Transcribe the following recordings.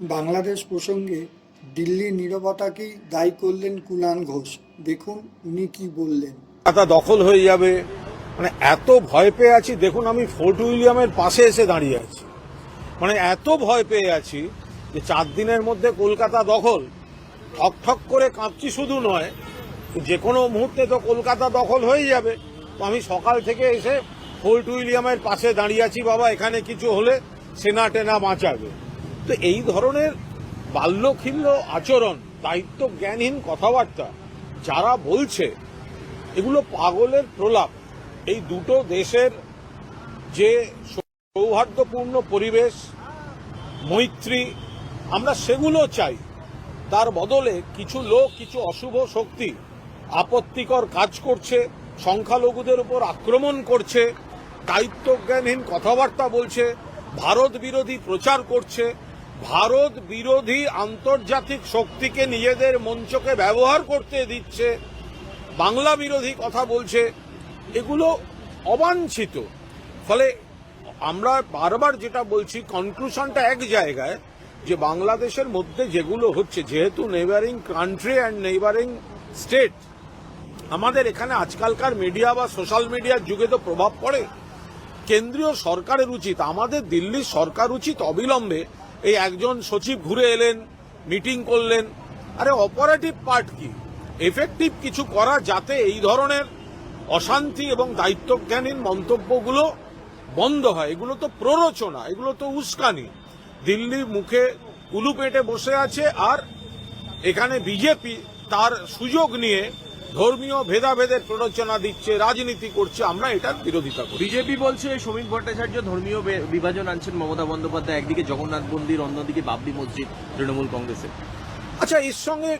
বাংলাদেশ প্রসঙ্গে দিল্লির নীরবতাকেই দায়ী করলেন কুনাল ঘোষ। দেখুন উনি কি বললেন। কলকাতা দখল হয়ে যাবে। মানে এত ভয় পেয়ে আছি, দেখুন আমি ফোর্ট উইলিয়ামের পাশে এসে দাঁড়িয়ে আছি। মানে এত ভয় পেয়ে আছি যে চার দিনের মধ্যে কলকাতা দখল। ঠক ঠক করে কাঁপছি শুধু নয়, যে কোনো মুহূর্তে তো কলকাতা দখল হয়ে যাবে। তো আমি সকাল থেকে এসে ফোর্ট উইলিয়ামের পাশে দাঁড়িয়ে আছি, বাবা, এখানে কিছু হলে সেনা টেনা বাঁচাবে। তো এই ধরনের বাল্যখিল্য আচরণ, দায়িত্ব জ্ঞানহীন কথাবার্তা যারা বলছে, এগুলো পাগলের প্রলাপ। এই দুটো দেশের যে সৌহার্দ্যপূর্ণ পরিবেশ, মৈত্রী, আমরা সেগুলো চাই। তার বদলে কিছু লোক, কিছু অশুভ শক্তি আপত্তিকর কাজ করছে, সংখ্যালঘুদের উপর আক্রমণ করছে দায়িত্বজ্ঞানহীন কথাবার্তা বলছে, ভারত বিরোধী প্রচার করছে ভারত বিরোধী আন্তর্জাতিক শক্তিকে নিজেদের মঞ্চকে ব্যবহার করতে দিচ্ছে, বাংলা বিরোধী কথা বলছে, এগুলো অবাঞ্ছিত। ফলে আমরা বারবার যেটা বলছি কনক্লুশনটা এক জায়গায় যে বাংলাদেশের মধ্যে যেগুলো হচ্ছে, যেহেতু neighbouring country and neighbouring state আমাদের এখানে আজকালকার মিডিয়া বা সোশ্যাল মিডিয়ার যুগে তো প্রভাব পড়ে। কেন্দ্রীয় সরকারের উচিত, আমাদের দিল্লির সরকার উচিত অবিলম্বে এই একজন সচিব ঘুরে এলেন মিটিং করলেন। আরে অপারেটিভ পার্ট কি? এফেক্টিভ কিছু করা যাতে এই ধরনের অশান্তি এবং দায়িত্বজ্ঞানহীন মন্তব্যগুলো বন্ধ হয়। এগুলো তো প্ররোচনা, এগুলো তো উস্কানি। দিল্লির মুখে কুলু পেটে বসে আছে আর এখানে বিজেপি তার সুযোগ নিয়ে ধর্মীয় ভেদাভেদের প্ররোচনা দিচ্ছে রাজনীতি করছে আমরা এটার বিরোধিতা করি। বিজেপি বলছে শ্রমিক ভট্টাচার্য ধর্মীয় বিভাজন আনছেন মমতা বন্দ্যোপাধ্যায় একদিকে জগন্নাথ মন্দির অন্যদিকে বাবরি মসজিদ তৃণমূল কংগ্রেসের। আচ্ছা এর সঙ্গে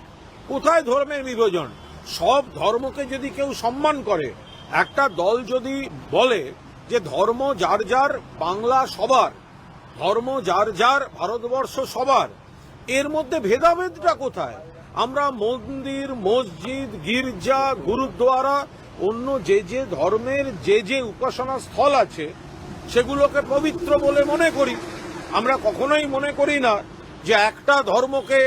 কোথায় ধর্মের বিভাজন? সব ধর্মকে যদি কেউ সম্মান করে একটা দল যদি বলে যে ধর্ম যার যার বাংলা সবার ধর্ম যার যার ভারতবর্ষ সবার এর মধ্যে ভেদাভেদটা কোথায়? আমরা মন্দির, মসজিদ, গির্জা, গুরুদ্বারা, অন্য যে যে ধর্মের যে যে উপাসনা স্থল আছে, সেগুলোকে পবিত্র বলে মনে করি। আমরা কখনোই মনে করি না যে একটা ধর্মকে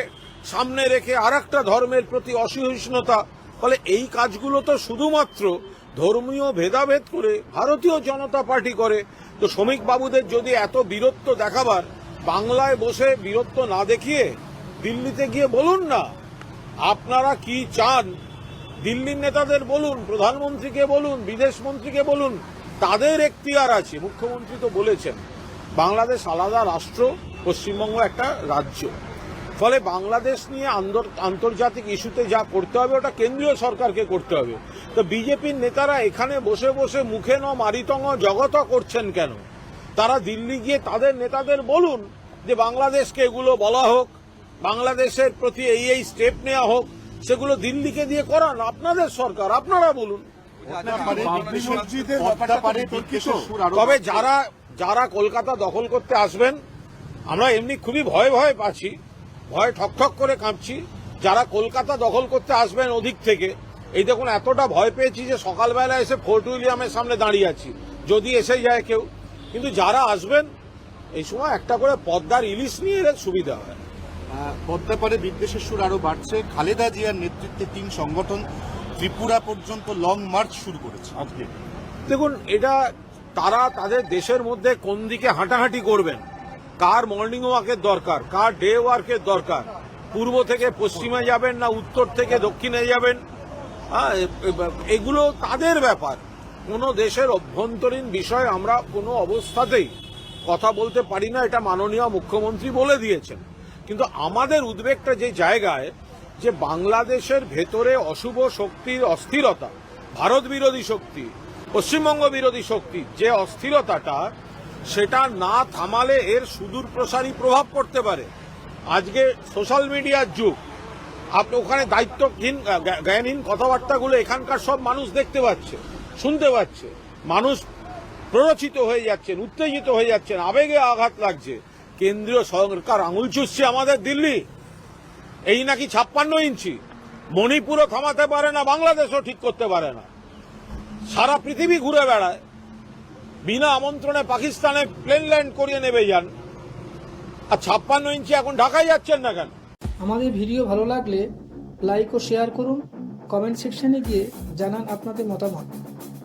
সামনে রেখে আর একটা ধর্মের প্রতি অসহিষ্ণুতা, ফলে এই কাজগুলো তো শুধুমাত্র ধর্মীয় ভেদাভেদ করে ভারতীয় জনতা পার্টি করে। তো শ্রমিক বাবুদের যদি এত বীরত্ব দেখাবার, বাংলায় বসে বীরত্ব না দেখিয়ে দিল্লিতে গিয়ে বলুন না আপনারা কি চান? দিল্লির নেতাদের বলুন, প্রধানমন্ত্রীকে বলুন, বিদেশ মন্ত্রীকে বলুন, তাদের এখতিয়ার আছে, মুখ্যমন্ত্রী তো বলেছেন। বাংলাদেশ আলাদা রাষ্ট্র, পশ্চিমবঙ্গ একটা রাজ্য। ফলে বাংলাদেশ নিয়ে আন্তর্জাতিক ইস্যুতে যা করতে হবে, ওটা কেন্দ্রীয় সরকারকে করতে হবে। তো বিজেপির নেতারা এখানে বসে বসে মুখে ন মারিতং জগত করছেন কেন? তারা দিল্লি গিয়ে তাদের নেতাদের বলুন যে, বাংলাদেশকে এগুলো বলা হোক। বাংলাদেশের প্রতি এই এই স্টেপ নেওয়া হোক, সেগুলো দিল্লিকে দিয়ে করান। আপনাদের সরকার, আপনারা বলুন। তবে যারা যারা কলকাতা দখল করতে আসবেন, আমরা এমনি খুবই ভয় ভয় পাচ্ছি ভয় ঠকঠক করে কাঁপছি। যারা কলকাতা দখল করতে আসবেন ওদিক থেকে, এই দেখুন, এতটা ভয় পেয়েছি যে সকালবেলা এসে ফোর্ট উইলিয়ামের সামনে দাঁড়িয়ে আছি। যদি এসে যায় কেউ। কিন্তু যারা আসবেন, এই সময় একটা করে পদ্মার ইলিশ নিয়ে এলে সুবিধা হয়। পদ্মাপাড়ে বিদ্বেষের সুর আরও বাড়ছে। খালেদা জিয়ার নেতৃত্বে তিন সংগঠন ত্রিপুরা পর্যন্ত লং মার্চ শুরু করেছে। আজকে। দেখুন এটা তারা তাদের দেশের মধ্যে কোন দিকে হাঁটাহাঁটি করবেন? কার মর্নিং ওয়াকের দরকার? কার ডে ওয়ার্কের দরকার? পূর্ব থেকে পশ্চিমে যাবেন না উত্তর থেকে দক্ষিণে যাবেন? হ্যাঁ, এগুলো তাদের ব্যাপার। কোনো দেশের অভ্যন্তরীণ বিষয় আমরা কোনো অবস্থাতেই কথা বলতে পারি না। এটা মাননীয় মুখ্যমন্ত্রী বলে দিয়েছেন। কিন্তু আমাদের উদ্বেগটা যে জায়গায়, যে বাংলাদেশের ভেতরে অশুভ শক্তির অস্থিরতা, ভারত বিরোধী শক্তি, পশ্চিমবঙ্গ বিরোধী শক্তি যে অস্থিরতাটা, সেটা না থামালে এর সুদূর প্রসারী প্রভাব পড়তে পারে। আজকে সোশ্যাল মিডিয়ার যুগ, আপনি ওখানে দায়িত্বহীন জ্ঞানহীন কথাবার্তাগুলো এখানকার সব মানুষ দেখতে পাচ্ছে, শুনতে পাচ্ছে। মানুষ প্ররোচিত হয়ে যাচ্ছেন, উত্তেজিত হয়ে যাচ্ছেন, আবেগে আঘাত লাগছে। কেন্দ্রীয় সরকার আঙুল চুষছে আমাদের দিল্লি। এই নাকি ছাপ্পান্ন ইঞ্চি। মণিপুরও থামাতে পারে না, বাংলাদেশও ঠিক করতে পারে না। সারা পৃথিবী ঘুরে বেড়ায়। বিনা আমন্ত্রণে পাকিস্তানে প্লেন ল্যান্ড করিয়ে নেবে যান। আর ছাপ্পান্ন ইঞ্চি এখন ঢাকায় যাচ্ছেন না কেন? আমাদের ভিডিও ভালো লাগলে লাইক ও শেয়ার করুন কমেন্ট সেকশনে গিয়ে জানান আপনাদের মতামত।